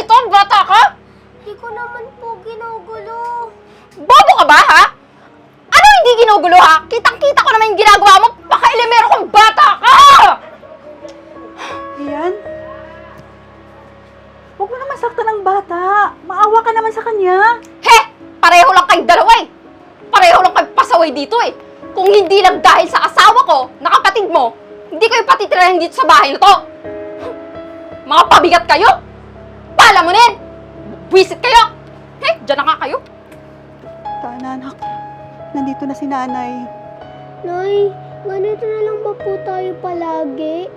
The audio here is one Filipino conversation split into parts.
kang bata ka? Di ko naman po ginugulo. Bobo ka ba, ha? Ano hindi ginugulo, ha? Kitang-kita ko naman yung ginagawa mo. Pakailimero kang bata ka! Ian? Huwag mo naman saktan ng bata. Maawa ka naman sa kanya. He! Pareho lang kayong dalawa eh. Pareho lang kayong pasaway dito eh. Kung hindi lang dahil sa asawa ko, na kapatid mo, hindi kayo patitirahin dito sa bahay na to. Mga pabigat kayo! Pala mo nin! Buwisit kayo! He! Diyan na nga kayo. Tana, anak. Nandito na si nanay. Nay, ganito na lang ba po tayo palagi?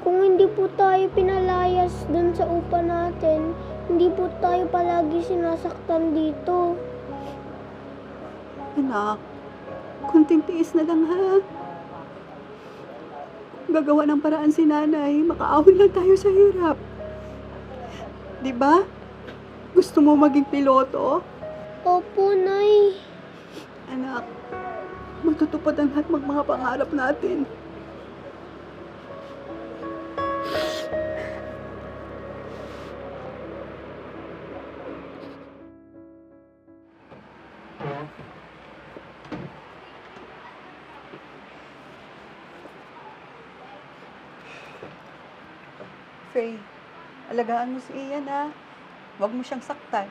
Kung hindi po tayo pinalayas dun sa upa natin, hindi po tayo palagi sinasaktan dito. Anak, kunting tiis na lang ha. Gagawa ng paraan si nanay. Makaahon lang tayo sa hirap. Di ba? Gusto mo maging piloto? Opo, Nay. Anak, matutupad ang lahat ng mga pangarap natin. Faye, alagaan mo si Ian ha. Huwag mo siyang saktan.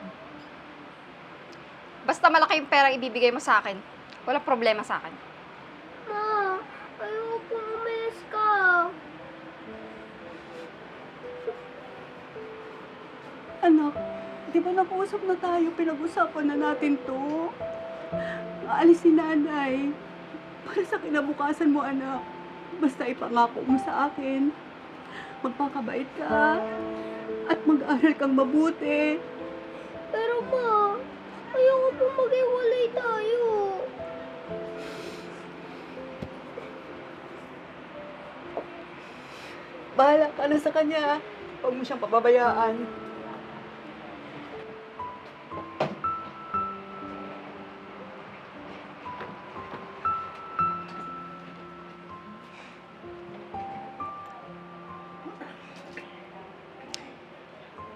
Basta malaki yung pera ibibigay mo sa akin. Walang problema sa akin. Ma, ayoko umalis ka. Anak, di ba nag-usap na tayo? Pinag-usapan na natin to. Maalis si nanay. Para sa kinabukasan mo, anak. Basta ipangako mo sa akin. Magpakabait ka. At mag-aral kang mabuti. Pero ma, ayoko po mag-iwalay tayo. Bahala ka na sa kanya. Huwag mo siyang pababayaan.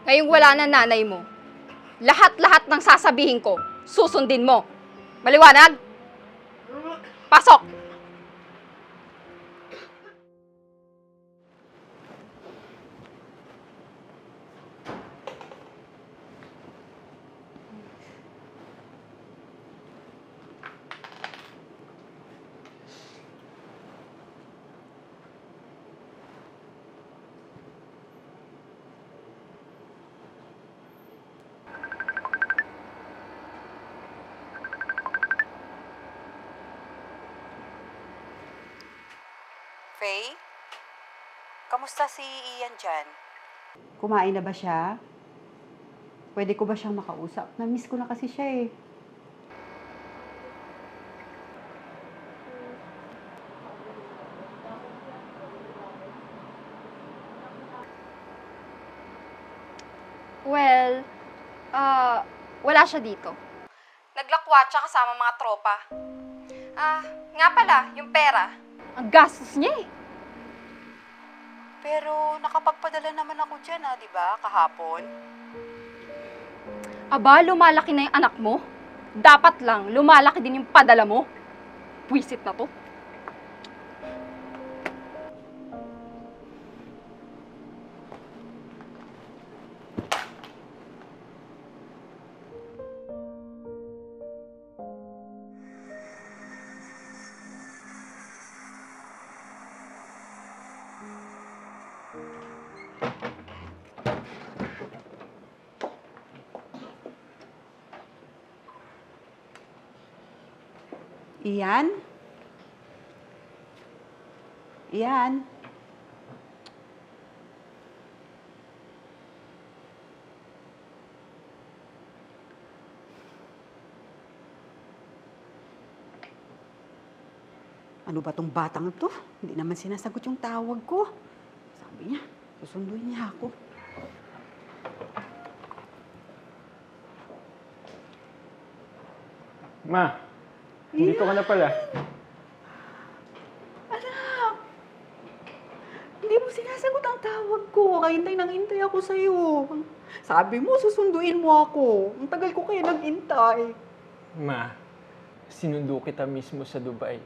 Ngayong wala na nanay mo, lahat-lahat ng sasabihin ko, susundin mo. Maliwanag? Pasok! Faye? Kamusta si Ian dyan? Kumain na ba siya? Pwede ko ba siyang makausap? Na-miss ko na kasi siya eh. Well, ah, wala siya dito. Naglakwatsa kasama mga tropa. Ah, nga pala, yung pera. Ang gastos niya eh. Pero nakapagpadala naman ako dyan ha, di ba? Kahapon. Aba, lumalaki na yung anak mo. Dapat lang, lumalaki din yung padala mo. Pwisit na to. Iyan? Iyan? Ano ba tong batang to? Hindi naman sinasagot yung tawag ko. Sabi niya, susunduin niya ako. Ma, dito ka na pala. Anak! Hindi mo sinasagot ang tawag ko, kahintay nang intay ako sa'yo. Sabi mo, susunduin mo ako. Ang tagal ko kaya nag-intay. Ma, sinundo kita mismo sa Dubai.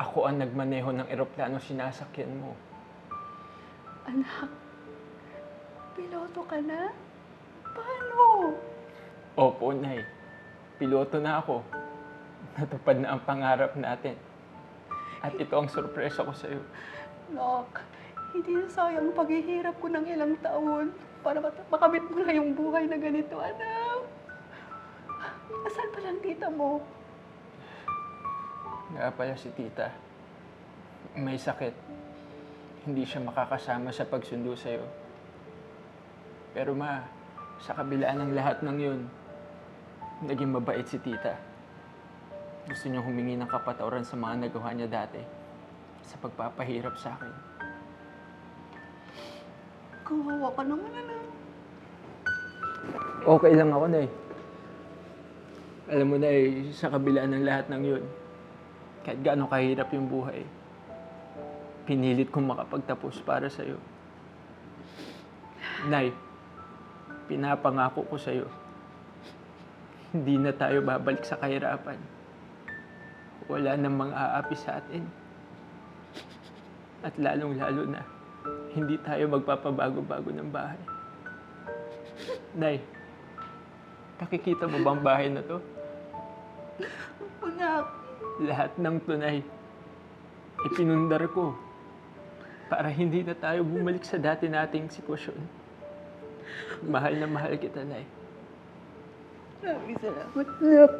Ako ang nagmaneho ng eroplano sinasakyan mo. Anak, piloto ka na? Paano? Opo, Nay. Piloto na ako. Natupad na ang pangarap natin. At ito ang sorpresa ko sa'yo. Nak, hindi na sayang ang paghihirap ko ng ilang taon para makamit mo na yung buhay na ganito, anak. Asan pa lang tita mo? Nga pala si tita. May sakit. Hindi siya makakasama sa pagsundo sa'yo. Pero ma, sa kabila ng lahat ng yun, naging mabait si tita. Gusto niya humingi ng kapatawaran sa mga nagawa niya dati sa pagpapahirap sa akin. Kawawa ka naman, anak. Okay lang ako, Nay. Alam mo, Nay, sa kabila ng lahat ng yun, kahit gaano kahirap yung buhay, pinilit kong makapagtapos para sa'yo. Nay, pinapangako ko sa'yo, hindi na tayo babalik sa kahirapan. Wala nang mga aapi sa atin. At lalong-lalo na, hindi tayo magpapabago-bago ng bahay. Nay, nakikita mo bang bahay na to? Anak, Lahat ng tunay, ipinundar ko para hindi na tayo bumalik sa dati nating sitwasyon. Mahal na mahal kita, Nay. maraming salamat, anak.